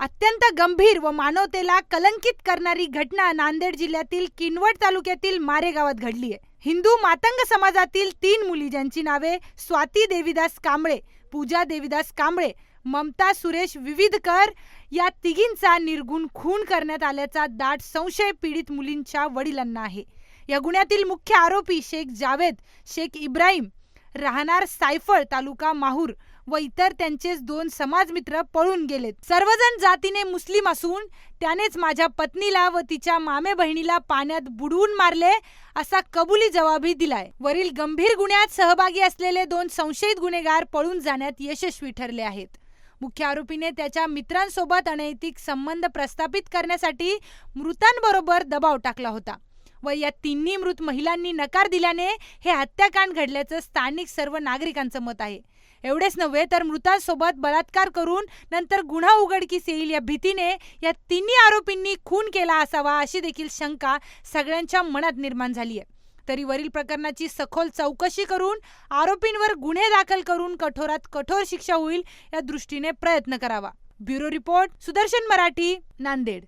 अत्यंत गंभीर व मानवतेला कलंकित करणारी घटना नांदेड जिल्ह्यातील किनवट तालुक्यातील मारे गावात घडली आहे. हिंदू मातंग समाजातील तीन मुली ज्यांची नावे स्वाती देवीदास कांबळे पूजा देवीदास कांबळे ममता सुरेश विविधकर या तिघींचा निर्गुण खून करण्यात आल्याचा दाट संशय पीडित मुलींच्या वडिलांना आहे. या गुन्ह्यातील मुख्य आरोपी शेख जावेद शेख इब्राहिम राहणार सायफळ तालुका माहूर व इतर त्यांचेच दोन समाजमित्र पळून गेलेत. सर्वजण जातीने मुस्लिम असून त्यानेच माझ्या पत्नीला व तिच्या मामे बहिणीला पाण्यात बुडवून मारले असा कबुली जवाबही दिलाय. वरील गंभीर गुन्ह्यात सहभागी असलेले दोन संशयित गुन्हेगार पळून जाण्यात यशस्वी ठरले आहेत. मुख्य आरोपीने त्याच्या मित्रांसोबत अनैतिक संबंध प्रस्थापित करण्यासाठी मृतांबरोबर दबाव टाकला होता. व या तिन्ही मृत महिलांनी नकार दिल्याने हे हत्याकांड घडल्याचं स्थानिक सर्व नागरिकांचं मत आहे. एवढेच नव्हे तर मृतांसोबत बलात्कार करून नंतर गुन्हा उघडकीस येईल या भीतीने या तिन्ही आरोपींनी खून केला असावा अशी देखील शंका सगळ्यांच्या मनात निर्माण झाली आहे. तरी वरील प्रकरणाची सखोल चौकशी करून आरोपींवर गुन्हे दाखल करून कठोरात कठोर शिक्षा होईल या दृष्टीने प्रयत्न करावा. Bureau report Sudarshan Marathi Nanded.